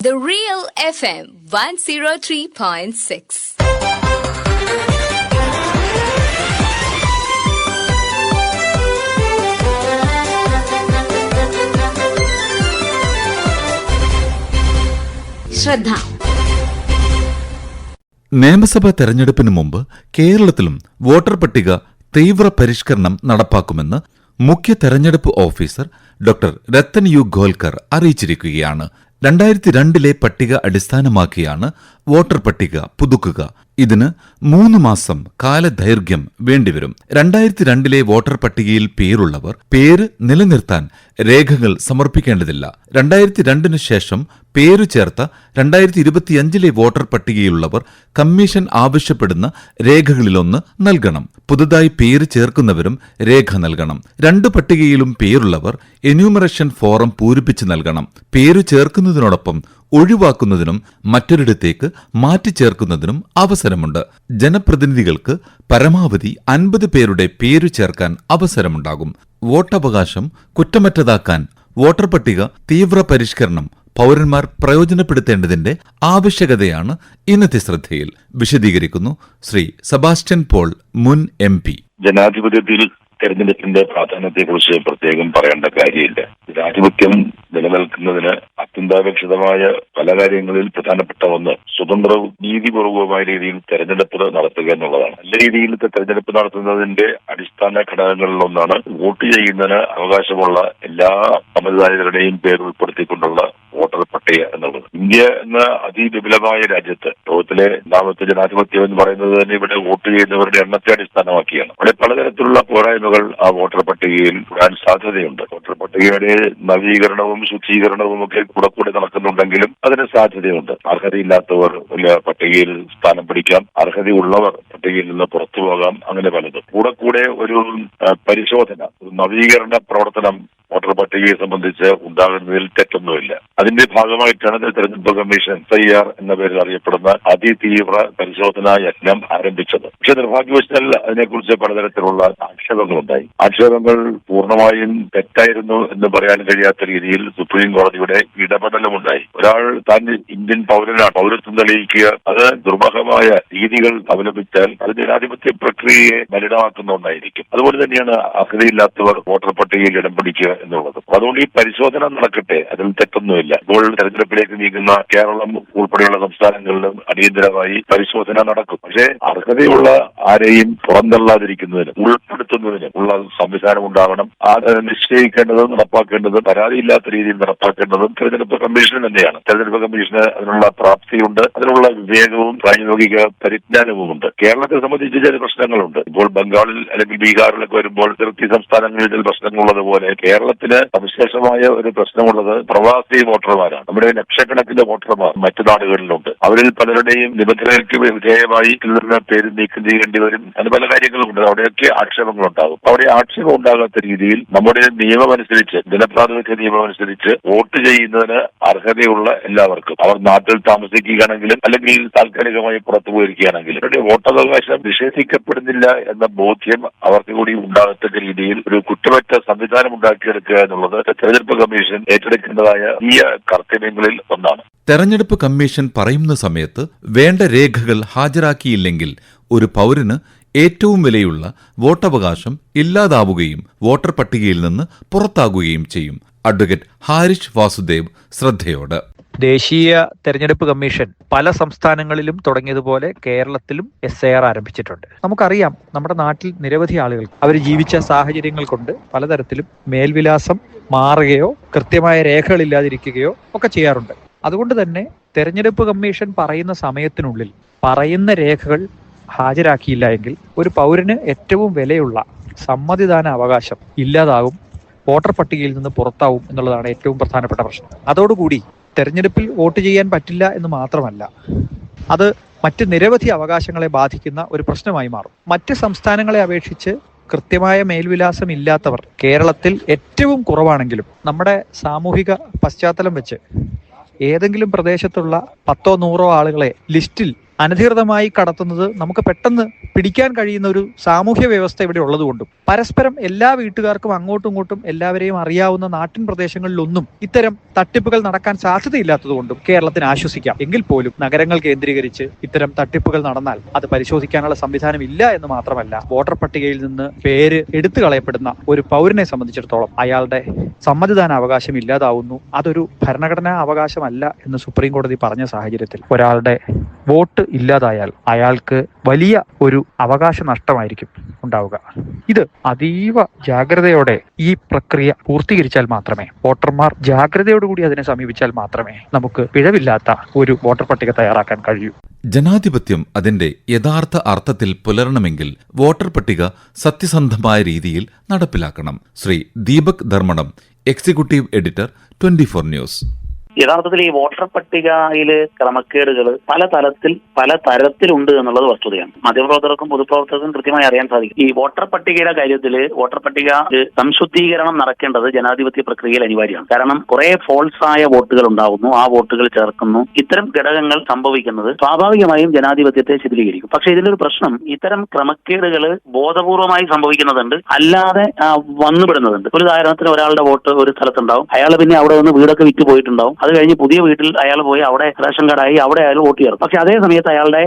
The Real FM 103.6. ശ്രദ്ധ നിയമസഭാ തെരഞ്ഞെടുപ്പിന് മുമ്പ് കേരളത്തിലും വോട്ടർ പട്ടിക തീവ്ര പരിഷ്കരണം നടപ്പാക്കുമെന്ന് മുഖ്യ തെരഞ്ഞെടുപ്പ് officer doctor Rathan U Kelkar അറിയിച്ചിരിക്കുകയാണ് രണ്ടായിരത്തി രണ്ടിലെ പട്ടിക അടിസ്ഥാനമാക്കിയാണ് വോട്ടർ പട്ടിക പുതുക്കുക. ഇതിന് മൂന്ന് മാസം കാലദൈർഘ്യം വേണ്ടിവരും. രണ്ടായിരത്തി രണ്ടിലെ വോട്ടർ പട്ടികയിൽ പേരുള്ളവർ പേര് നിലനിർത്താൻ രേഖകൾ സമർപ്പിക്കേണ്ടതില്ല. രണ്ടായിരത്തി രണ്ടിനു ശേഷം പേരു ചേർത്ത രണ്ടായിരത്തി ഇരുപത്തിയഞ്ചിലെ വോട്ടർ പട്ടികയിലുള്ളവർ കമ്മീഷൻ ആവശ്യപ്പെടുന്ന രേഖകളിലൊന്ന് നൽകണം. പുതുതായി പേര് ചേർക്കുന്നവരും രേഖ നൽകണം. രണ്ട് പട്ടികയിലും പേരുള്ളവർ എന്യൂമറേഷൻ ഫോറം പൂരിപ്പിച്ച് നൽകണം. പേരു ചേർക്കുന്നതിനോടൊപ്പം ഒഴിവാക്കുന്നതിനും മറ്റൊരിടത്തേക്ക് മാറ്റിച്ചേർക്കുന്നതിനും അവസരമുണ്ട്. ജനപ്രതിനിധികൾക്ക് പരമാവധി അൻപത് പേരുടെ പേരു ചേർക്കാൻ അവസരമുണ്ടാകും. വോട്ടവകാശം കുറ്റമറ്റതാക്കാൻ വോട്ടർ പട്ടിക തീവ്ര പരിഷ്കരണം പൗരന്മാർ പ്രയോജനപ്പെടുത്തേണ്ടതിന്റെ ആവശ്യകതയാണ് ഇന്നത്തെ ശ്രദ്ധയിൽ. വിശദീകരിക്കുന്നു ശ്രീ സെബാസ്റ്റ്യൻ പോൾ മുൻ എം പി. ജനാധിപത്യത്തിൽ തെരഞ്ഞെടുപ്പിന്റെ പ്രാധാന്യത്തെക്കുറിച്ച് പ്രത്യേകം പറയേണ്ട കാര്യമില്ല. ജനാധിപത്യം നിലനിൽക്കുന്നതിന് അത്യന്താപേക്ഷിതമായ പല കാര്യങ്ങളിൽ പ്രധാനപ്പെട്ട ഒന്ന് സ്വതന്ത്രവും നീതിപൂർവകവുമായ രീതിയിൽ തെരഞ്ഞെടുപ്പ് നടത്തുക എന്നുള്ളതാണ്. നല്ല രീതിയിൽ തെരഞ്ഞെടുപ്പ് നടത്തുന്നതിന്റെ അടിസ്ഥാന ഘടകങ്ങളിൽ ഒന്നാണ് വോട്ട് ചെയ്യുന്നതിന് അവകാശമുള്ള എല്ലാ സമ്മതിദായകരുടെയും പേര് ഉൾപ്പെടുത്തിക്കൊണ്ടുള്ള വോട്ടർ പട്ടിക എന്നുള്ളത്. ഇന്ത്യ എന്ന അതിവിപുലമായ രാജ്യത്ത് ലോകത്തിലെ രണ്ടാമത്തെ ജനാധിപത്യം എന്ന് പറയുന്നത് തന്നെ ഇവിടെ വോട്ട് ചെയ്യുന്നവരുടെ എണ്ണത്തെ അടിസ്ഥാനമാക്കിയാണ്. അവിടെ പലതരത്തിലുള്ള പോരായ്മകൾ ആ വോട്ടർ പട്ടികയിൽ വരാൻ സാധ്യതയുണ്ട്. വോട്ടർ പട്ടികയുടെ നവീകരണവും ശുദ്ധീകരണവും ഒക്കെ കൂടെ കൂടെ നടക്കുന്നുണ്ടെങ്കിലും അതിന് സാധ്യതയുണ്ട്. അർഹതയില്ലാത്തവർ പട്ടികയിൽ സ്ഥാനം പിടിക്കാം. അർഹതയുള്ളവർ പട്ടികയിൽ നിന്ന് പുറത്തു പോകാം. അങ്ങനെ പലതും. കൂടെ കൂടെ ഒരു പരിശോധന നവീകരണ പ്രവർത്തനം വോട്ടർ പട്ടികയെ സംബന്ധിച്ച് ഉണ്ടാകുന്നതിൽ തെറ്റൊന്നുമില്ല. അതിന്റെ ഭാഗമായിട്ടാണ് തെരഞ്ഞെടുപ്പ് കമ്മീഷൻ എസ് ഐ ആർ എന്ന പേരിൽ അറിയപ്പെടുന്ന അതിതീവ്ര പരിശോധനാ യജ്ഞം ആരംഭിച്ചത്. പക്ഷെ നിർഭാഗ്യവശാൽ അതിനെക്കുറിച്ച് പലതരത്തിലുള്ള ആക്ഷേപങ്ങളുണ്ടായി. ആക്ഷേപങ്ങൾ പൂർണമായും തെറ്റായിരുന്നു എന്ന് പറയാൻ കഴിയാത്ത രീതിയിൽ സുപ്രീം കോടതിയുടെ ഇടപെടലുമുണ്ടായി. ഒരാൾ താൻ ഇന്ത്യൻ പൗരനാണ് പൗരത്വം തെളിയിക്കുക. അത് ദുർബഹമായ രീതികൾ അവലംബിച്ചാൽ അത് ജനാധിപത്യ പ്രക്രിയയെ മലിനമാക്കുന്ന ഒന്നായിരിക്കും. അതുപോലെ തന്നെയാണ് അർഹതയില്ലാത്തവർ വോട്ടർ പട്ടികയിൽ ഇടം പിടിക്കുക എന്നുള്ളത്. അപ്പൊ അതുകൊണ്ട് ഈ പരിശോധന നടക്കട്ടെ. അതിൽ തെറ്റൊന്നുമില്ല. ഇപ്പോൾ തെരഞ്ഞെടുപ്പിലേക്ക് നീങ്ങുന്ന കേരളം ഉൾപ്പെടെയുള്ള സംസ്ഥാനങ്ങളിലും അടിയന്തരമായി പരിശോധന നടക്കും. പക്ഷേ അർഹതയുള്ള ആരെയും പുറന്തള്ളാതിരിക്കുന്നതിന് ഉൾപ്പെടുത്തുന്നതിന് ഉള്ള സംവിധാനം ഉണ്ടാവണം അത് നിശ്ചയിക്കേണ്ടതും നടപ്പാക്കേണ്ടതും പരാതിയില്ലാത്ത രീതിയിൽ നടപ്പാക്കേണ്ടതും തെരഞ്ഞെടുപ്പ് കമ്മീഷൻ തന്നെയാണ്. തെരഞ്ഞെടുപ്പ് കമ്മീഷന് അതിനുള്ള പ്രാപ്തിയുണ്ട്. അതിനുള്ള വിവേകവും പ്രായോഗിക പരിജ്ഞാനവുമുണ്ട് കേരളത്തെ സംബന്ധിച്ച് ചില പ്രശ്നങ്ങളുണ്ട്. ഇപ്പോൾ ബംഗാളിൽ അല്ലെങ്കിൽ ബീഹാറിലൊക്കെ വരുമ്പോൾ അതിർത്തി സംസ്ഥാനങ്ങളിൽ ചില പ്രശ്നങ്ങളുള്ളതുപോലെ കേരളത്തിന് സവിശേഷമായ ഒരു പ്രശ്നമുള്ളത് പ്രവാസി വോട്ടർമാരാണ്. നമ്മുടെ ലക്ഷക്കണക്കിന് വോട്ടർമാർ മറ്റു നാടുകളിലുണ്ട്. അവരിൽ പലരുടെയും നിബന്ധനകൾക്ക് വിധേയമായി നിന്ന് പേര് നീക്കം ചെയ്യേണ്ടി വരും. അങ്ങനെ പല കാര്യങ്ങളുമുണ്ട്. അവിടെയൊക്കെ ആക്ഷേപങ്ങൾ ഉണ്ടാകും അവിടെ ആക്ഷേപം ഉണ്ടാകാത്ത രീതിയിൽ നമ്മുടെ നിയമമനുസരിച്ച് ജനപ്രാതിനിധ്യ നിയമം അനുസരിച്ച് വോട്ട് ചെയ്യുന്നതിന് അർഹതയുള്ള എല്ലാവർക്കും. അവർ നാട്ടിൽ താമസിക്കുകയാണെങ്കിലും അല്ലെങ്കിൽ താൽക്കാലികമായി പുറത്തു പോയിരിക്കുകയാണെങ്കിലും അവരുടെ വോട്ടവകാശം നിഷേധിക്കപ്പെടുന്നില്ല എന്ന ബോധ്യം അവർക്ക് കൂടി ഉണ്ടാകത്തക്ക രീതിയിൽ ഒരു കുറ്റമറ്റ സംവിധാനം ഉണ്ടാക്കിയെടുക്കുക എന്നുള്ളത് തെരഞ്ഞെടുപ്പ് കമ്മീഷൻ ഏറ്റെടുക്കേണ്ടതായ ഈ കർത്തവ്യങ്ങളിൽ ഒന്നാണ്. തെരഞ്ഞെടുപ്പ് കമ്മീഷൻ പറയുന്ന സമയത്ത് വേണ്ട രേഖകൾ ഹാജരാക്കിയില്ലെങ്കിൽ ഒരു പൗരന് ഏറ്റവും വിലയുള്ള വോട്ടവകാശം ഇല്ലാതാവുകയും വോട്ടർ പട്ടികയിൽ നിന്ന് പുറത്താകുകയും ചെയ്യും. അഡ്വക്കേറ്റ് ഹാരിഷ് വാസുദേവ് ശ്രദ്ധയോട്. ദേശീയ തെരഞ്ഞെടുപ്പ് കമ്മീഷൻ പല സംസ്ഥാനങ്ങളിലും തുടങ്ങിയതുപോലെ കേരളത്തിലും എസ് ഐ ആർ ആരംഭിച്ചിട്ടുണ്ട്. നമുക്കറിയാം നമ്മുടെ നാട്ടിൽ നിരവധി ആളുകൾ അവർ ജീവിച്ച സാഹചര്യങ്ങൾ കൊണ്ട് പലതരത്തിലും മേൽവിലാസം മാറുകയോ കൃത്യമായ രേഖകളില്ലാതിരിക്കുകയോ ഒക്കെ ചെയ്യാറുണ്ട്. അതുകൊണ്ട് തന്നെ തെരഞ്ഞെടുപ്പ് കമ്മീഷൻ പറയുന്ന സമയത്തിനുള്ളിൽ പറയുന്ന രേഖകൾ ഹാജരാക്കിയില്ല എങ്കിൽ ഒരു പൗരന് ഏറ്റവും വിലയുള്ള സമ്മതിദാന അവകാശം ഇല്ലാതാകും വോട്ടർ പട്ടികയിൽ നിന്ന് പുറത്താവും എന്നുള്ളതാണ് ഏറ്റവും പ്രധാനപ്പെട്ട പ്രശ്നം. അതോടുകൂടി തെരഞ്ഞെടുപ്പിൽ വോട്ട് ചെയ്യാൻ പറ്റില്ല എന്ന് മാത്രമല്ല അത് മറ്റ് നിരവധി അവകാശങ്ങളെ ബാധിക്കുന്ന ഒരു പ്രശ്നമായി മാറും. മറ്റ് സംസ്ഥാനങ്ങളെ അപേക്ഷിച്ച് കൃത്യമായ മേൽവിലാസം ഇല്ലാത്തവർ കേരളത്തിൽ ഏറ്റവും കുറവാണെങ്കിലും നമ്മുടെ സാമൂഹിക പശ്ചാത്തലം വെച്ച് ഏതെങ്കിലും പ്രദേശത്തുള്ള പത്തോ നൂറോ ആളുകളെ ലിസ്റ്റിൽ അനധികൃതമായി കടത്തുന്നത് നമുക്ക് പെട്ടെന്ന് പിടിക്കാൻ കഴിയുന്ന ഒരു സാമൂഹ്യ വ്യവസ്ഥ ഇവിടെ ഉള്ളതുകൊണ്ടും പരസ്പരം എല്ലാ വീട്ടുകാർക്കും അങ്ങോട്ടും ഇങ്ങോട്ടും എല്ലാവരെയും അറിയാവുന്ന നാട്ടിൻ പ്രദേശങ്ങളിലൊന്നും ഇത്തരം തട്ടിപ്പുകൾ നടക്കാൻ സാധ്യതയില്ലാത്തതുകൊണ്ടും കേരളത്തിന് ആശ്വസിക്കാം. എങ്കിൽ പോലും നഗരങ്ങൾ കേന്ദ്രീകരിച്ച് ഇത്തരം തട്ടിപ്പുകൾ നടന്നാൽ അത് പരിശോധിക്കാനുള്ള സംവിധാനം ഇല്ല എന്ന് മാത്രമല്ല വോട്ടർ പട്ടികയിൽ നിന്ന് പേര് എടുത്തു കളയപ്പെടുന്ന ഒരു പൗരനെ സംബന്ധിച്ചിടത്തോളം അയാളുടെ സമ്മതിദാന അവകാശം ഇല്ലാതാവുന്നു. അതൊരു ഭരണഘടനാ അവകാശമല്ല എന്ന് സുപ്രീം കോടതി പറഞ്ഞ സാഹചര്യത്തിൽ ഒരാളുടെ വോട്ട് ഇല്ലാതായാൽ അയാൾക്ക് വലിയ ഒരു അവകാശ നഷ്ടമായിരിക്കും ഉണ്ടാവുക. ഇത് അതീവ ജാഗ്രതയോടെ ഈ പ്രക്രിയ പൂർത്തീകരിച്ചാൽ മാത്രമേ വോട്ടർമാർ ജാഗ്രതയോടുകൂടി അതിനെ സമീപിച്ചാൽ മാത്രമേ നമുക്ക് പിഴവില്ലാത്ത ഒരു വോട്ടർ പട്ടിക തയ്യാറാക്കാൻ കഴിയൂ. ജനാധിപത്യം അതിന്റെ യഥാർത്ഥ അർത്ഥത്തിൽ പുലരണമെങ്കിൽ വോട്ടർ പട്ടിക സത്യസന്ധമായ രീതിയിൽ നടപ്പിലാക്കണം. Shri Deepak Dharmadam executive editor twenty news. യഥാർത്ഥത്തിൽ ഈ വോട്ടർ പട്ടികയിൽ ക്രമക്കേടുകൾ പല തലത്തിൽ പല തരത്തിലുണ്ട് എന്നുള്ളത് വസ്തുതയാണ്. മാധ്യമപ്രവർത്തകർക്കും പൊതുപ്രവർത്തകർക്കും കൃത്യമായി അറിയാൻ സാധിക്കും. ഈ വോട്ടർ പട്ടികയുടെ കാര്യത്തിൽ വോട്ടർ പട്ടിക സംശുദ്ധീകരണം നടക്കേണ്ടത് ജനാധിപത്യ പ്രക്രിയയിൽ അനിവാര്യമാണ്. കാരണം കുറെ ഫോൾസ് ആയ വോട്ടുകൾ ഉണ്ടാകുന്നു ആ വോട്ടുകൾ ചേർക്കുന്നു. ഇത്തരം ഘടകങ്ങൾ സംഭവിക്കുന്നത് സ്വാഭാവികമായും ജനാധിപത്യത്തെ ശിഥിലീകരിക്കും. പക്ഷേ ഇതിന്റെ ഒരു പ്രശ്നം ഇത്തരം ക്രമക്കേടുകൾ ബോധപൂർവമായി സംഭവിക്കുന്നതുണ്ട് അല്ലാതെ വന്നുപെടുന്നതുണ്ട്. ഒരു ഉദാഹരണത്തിന് ഒരാളുടെ വോട്ട് ഒരു സ്ഥലത്തുണ്ടാവും. അയാൾ പിന്നെ അവിടെ നിന്ന് വീടൊക്കെ വിറ്റ് പോയിട്ടുണ്ടാവും. അത് കഴിഞ്ഞ് പുതിയ വീട്ടിൽ അയാൾ പോയി അവിടെ റേഷൻ കാർഡായി അവിടെ അയാൾ വോട്ട് ചെയ്യും പക്ഷെ അതേ സമയത്ത് അയാളുടെ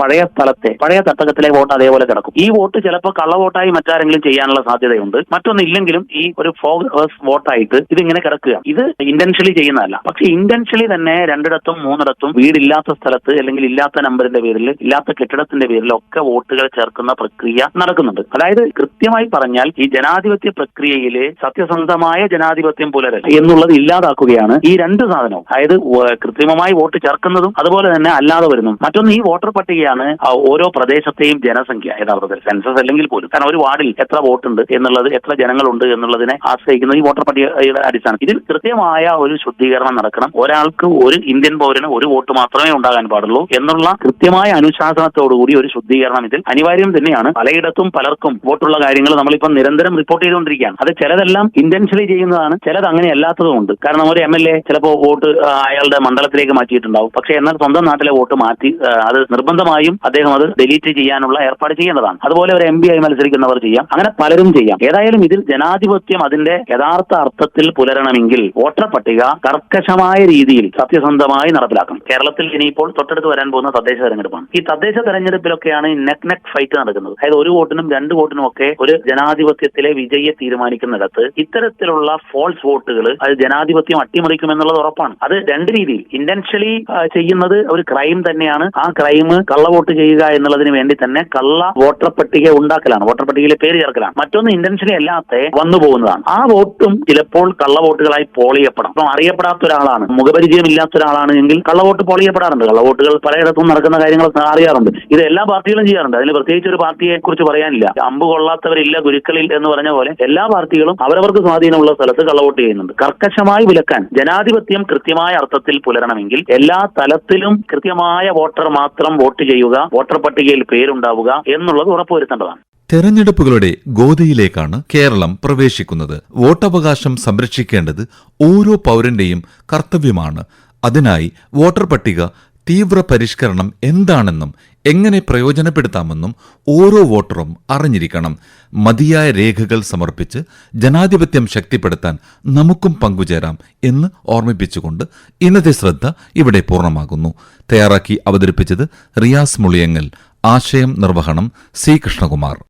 പഴയ സ്ഥലത്തെ പഴയ തട്ടകത്തിലെ വോട്ട് അതേപോലെ കിടക്കും. ഈ വോട്ട് ചിലപ്പോൾ കള്ള വോട്ടായി മറ്റാരെങ്കിലും ചെയ്യാനുള്ള സാധ്യതയുണ്ട്. മറ്റൊന്നില്ലെങ്കിലും ഈ ഒരു ഫോഗ് വോട്ടായിട്ട് ഇതിങ്ങനെ കിടക്കുക. ഇത് ഇന്റൻഷ്യലി ചെയ്യുന്നതല്ല. പക്ഷെ ഇന്റൻഷ്യലി തന്നെ രണ്ടിടത്തും മൂന്നിടത്തും വീടില്ലാത്ത സ്ഥലത്ത് അല്ലെങ്കിൽ ഇല്ലാത്ത നമ്പറിന്റെ പേരിൽ ഇല്ലാത്ത കെട്ടിടത്തിന്റെ പേരിൽ ഒക്കെ വോട്ടുകൾ ചേർക്കുന്ന പ്രക്രിയ നടക്കുന്നുണ്ട്. അതായത് കൃത്യമായി പറഞ്ഞാൽ ഈ ജനാധിപത്യ പ്രക്രിയയിലെ സത്യസന്ധമായ ജനാധിപത്യം പുലരൽ എന്നുള്ളത് ഇല്ലാതാക്കുകയാണ്. ഈ രണ്ട് സാധനവും. അതായത് കൃത്രിമമായി വോട്ട് ചേർക്കുന്നതും അതുപോലെ തന്നെ അല്ലാതെ വരുന്നു മറ്റൊന്ന് ഈ വോട്ടർ പട്ടികയാണ് ഓരോ പ്രദേശത്തെയും ജനസംഖ്യ യഥാർത്ഥത്തിൽ സെൻസസ് അല്ലെങ്കിൽ പോലും. കാരണം ഒരു വാർഡിൽ എത്ര വോട്ടുണ്ട് എന്നുള്ളത് എത്ര ജനങ്ങളുണ്ട് എന്നുള്ളതിനെ ആശ്രയിക്കുന്നത് ഈ വോട്ടർ പട്ടികയുടെ അടിസ്ഥാനം. ഇതിൽ കൃത്യമായ ഒരു ശുദ്ധീകരണം നടക്കണം. ഒരാൾക്ക് ഒരു ഇന്ത്യൻ പൗരന് ഒരു വോട്ട് മാത്രമേ ഉണ്ടാകാൻ പാടുള്ളൂ എന്നുള്ള കൃത്യമായ അനുശാസനത്തോടുകൂടി ഒരു ശുദ്ധീകരണം ഇതിൽ അനിവാര്യം തന്നെയാണ്. പലയിടത്തും പലർക്കും വോട്ടുള്ള കാര്യങ്ങൾ നമ്മളിപ്പം നിരന്തരം റിപ്പോർട്ട് ചെയ്തുകൊണ്ടിരിക്കുകയാണ്. അത് ചിലതെല്ലാം ഇന്റൻഷ്യലി ചെയ്യുന്നതാണ് ചിലത് അങ്ങനെ അല്ലാത്തതുമുണ്ട് കാരണം ഒരു എം എൽ എ ചിലപ്പോൾ വോട്ട് അയാളുടെ മണ്ഡലത്തിലേക്ക് മാറ്റിയിട്ടുണ്ടാവും. പക്ഷേ എന്നാൽ സ്വന്തം നാട്ടിലെ വോട്ട് മാറ്റി അത് നിർബന്ധമായും അദ്ദേഹം അത് ഡിലീറ്റ് ചെയ്യാനുള്ള ഏർപ്പാട് ചെയ്യേണ്ടതാണ്. അതുപോലെ ഒരു എം പി ആയി മത്സരിക്കുന്നവർ ചെയ്യാം. അങ്ങനെ പലരും ചെയ്യാം. ഏതായാലും ഇതിൽ ജനാധിപത്യം അതിന്റെ യഥാർത്ഥ അർത്ഥത്തിൽ പുലരണമെങ്കിൽ വോട്ടർ പട്ടിക കർക്കശമായ രീതിയിൽ സത്യസന്ധമായി നടപ്പിലാക്കണം. കേരളത്തിൽ ഇനിയിപ്പോൾ തൊട്ടടുത്ത് വരാൻ പോകുന്ന തദ്ദേശ തെരഞ്ഞെടുപ്പാണ്. ഈ തദ്ദേശ തെരഞ്ഞെടുപ്പിലൊക്കെയാണ് നെക്ക് നെക്ക് ഫൈറ്റ് നടക്കുന്നത്. അതായത് ഒരു വോട്ടിനും രണ്ട് വോട്ടിനും ഒക്കെ ഒരു ജനാധിപത്യത്തിലെ വിജയെ തീരുമാനിക്കുന്നിടത്ത് ഇത്തരത്തിലുള്ള ഫോൾസ് വോട്ടുകൾ അത് ജനാധിപത്യം അട്ടിമറിക്കുമെന്നുള്ളത് ഉറപ്പാണ്. അത് രണ്ട് രീതിയിൽ. ഇന്റൻഷ്യലി ചെയ്യുന്നത് ഒരു ക്രൈം തന്നെയാണ്. ആ ക്രൈം കള്ളവോട്ട് ചെയ്യുക എന്നുള്ളതിന് വേണ്ടി തന്നെ കള്ള വോട്ടർ പട്ടിക ഉണ്ടാക്കലാണ്. വോട്ടർ പട്ടികയിലെ പേര് ചേർക്കലാണ്. മറ്റൊന്ന് ഇന്റൻഷ്യലി അല്ലാത്ത വന്നു പോകുന്നതാണ്. ആ വോട്ടും ചിലപ്പോൾ കള്ളവോട്ടുകളായി പോൾ ചെയ്യപ്പെടാം അപ്പം അറിയപ്പെടാത്ത ഒരാളാണ്. മുഖപരിചയം ഇല്ലാത്ത ഒരാളാണ് എങ്കിൽ കള്ളവോട്ട് പോൾ ചെയ്യപ്പെടാറുണ്ട് കള്ളവോട്ടുകൾ പലയിടത്തും നടക്കുന്ന കാര്യങ്ങൾ അറിയാറുണ്ട്. ഇത് എല്ലാ പാർട്ടികളും ചെയ്യാറുണ്ട്. അതിന് പ്രത്യേകിച്ച് ഒരു പാർട്ടിയെ കുറിച്ച് പറയാനില്ല. അമ്പ് കൊള്ളാത്തവരില്ല ഗുരുക്കളിൽ എന്ന് പറഞ്ഞ പോലെ എല്ലാ പാർട്ടികളും അവരവർക്ക് സ്വാധീനമുള്ള സ്ഥലത്ത് കള്ളവോട്ട് ചെയ്യുന്നുണ്ട്. കർക്കശമായി വിലക്കാൻ ജനാധിപത്യം കൃത്യമായ അർത്ഥത്തിൽ പുലരണമെങ്കിൽ എല്ലാ തലത്തിലും കൃത്യമായ വോട്ടർ മാത്രം വോട്ട് ചെയ്യുക വോട്ടർ പട്ടികയിൽ പേരുണ്ടാവുക എന്നുള്ളത് ഉറപ്പുവരുത്തേണ്ടതാണ്. തെരഞ്ഞെടുപ്പുകളുടെ ഗോതയിലേക്കാണ് കേരളം പ്രവേശിക്കുന്നത്. വോട്ടവകാശം സംരക്ഷിക്കേണ്ടത് ഓരോ പൗരന്റെയും കർത്തവ്യമാണ്. അതിനായി വോട്ടർ പട്ടിക തീവ്ര പരിഷ്കരണം എന്താണെന്നും എങ്ങനെ പ്രയോജനപ്പെടുത്താമെന്നും ഓരോ വോട്ടറും അറിഞ്ഞിരിക്കണം. മതിയായ രേഖകൾ സമർപ്പിച്ച് ജനാധിപത്യം ശക്തിപ്പെടുത്താൻ നമുക്കും പങ്കുചേരാം എന്ന് ഓർമ്മിപ്പിച്ചുകൊണ്ട് ഇന്നത്തെ ശ്രദ്ധ ഇവിടെ പൂർണമാകുന്നു. തയ്യാറാക്കി അവതരിപ്പിച്ചത് റിയാസ് മുളിയങ്ങൽ. ആശയം നിർവഹണം സി. കൃഷ്ണകുമാർ.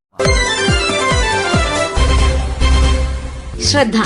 ശ്രദ്ധ.